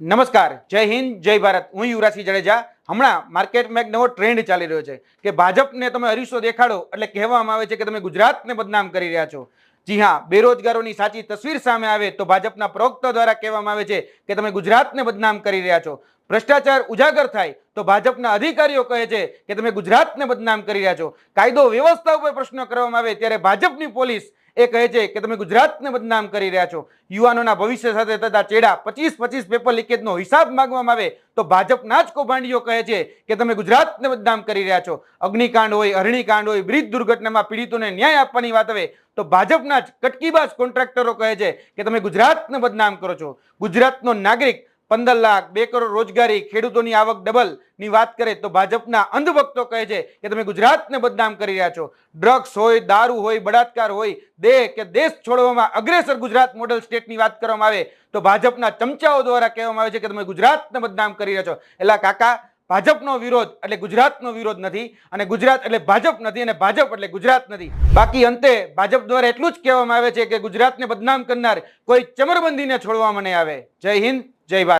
નમસ્કાર, જય હિન્દ, જય ભારત. હું યુવરાજસિંહ જાડેજા. હમણાં માર્કેટમાં એક નવો ટ્રેન્ડ ચાલી રહ્યો છે કે ભાજપને તમે અરીસો દેખાડો એટલે કહેવામાં આવે છે કે તમે ગુજરાતને બદનામ કરી રહ્યા છો. જી હા, બેરોજગારોની સાચી તસવીર સામે આવે તો ભાજપના પ્રવક્તા દ્વારા કહેવામાં આવે છે કે તમે ગુજરાતને બદનામ કરી રહ્યા છો. ભ્રષ્ટાચાર ઉજાગર થાય તો ભાજપના અધિકારીઓ કહે છે કે તમે ગુજરાતને બદનામ કરી રહ્યા છો. કાયદો વ્યવસ્થા ઉપર પ્રશ્ન કરવામાં આવે ત્યારે ભાજપની પોલીસ એ કહે છે કે તમે ગુજરાતને બદનામ કરી રહ્યા છો. યુવાનોના ભવિષ્ય સાથે થતા ચેડા પચીસ પચીસ પેપર લીકેજનો હિસાબ માંગવામાં આવે તો ભાજપના જ કૌભાંડીઓ કહે છે કે તમે ગુજરાતને બદનામ કરી રહ્યા છો. અગ્નિકાંડ હોય, અરણીકાંડ હોય, બ્રિજ દુર્ઘટનામાં પીડિતોને ન્યાય આપવાની વાત આવે તો ભાજપના જ કટકીબાજ કોન્ટ્રાક્ટરો કહે છે કે તમે ગુજરાતને બદનામ કરો છો. ગુજરાતનો નાગરિક પંદર લાખ, બે કરોડ રોજગારી, ખેડૂતોની આવક ડબલની વાત કરે તો ભાજપના અંધભક્તો કહે છે કે તમે ગુજરાતને બદનામ કરી રહ્યા છો. ડ્રગ્સ હોય, દારૂ હોય, બળાત્કાર હોય દેહ કે દેશ છોડવામાં અગ્રેસર ગુજરાત મોડલ સ્ટેટની વાત કરવામાં આવે તો ભાજપના ચમચાઓ દ્વારા કહેવામાં આવે છે કે તમે ગુજરાતને બદનામ કરી રહ્યા છો. એટલે કાકા, ભાજપનો વિરોધ એટલે ગુજરાતનો વિરોધ નથી અને ગુજરાત એટલે ભાજપ નથી અને ભાજપ એટલે ગુજરાત નથી. બાકી અંતે ભાજપ દ્વારા એટલું જ કહેવામાં આવે છે કે ગુજરાતને બદનામ કરનાર કોઈ ચમરબંધીને છોડવામાં નહીં આવે. જય હિન્દ, જય ભારત.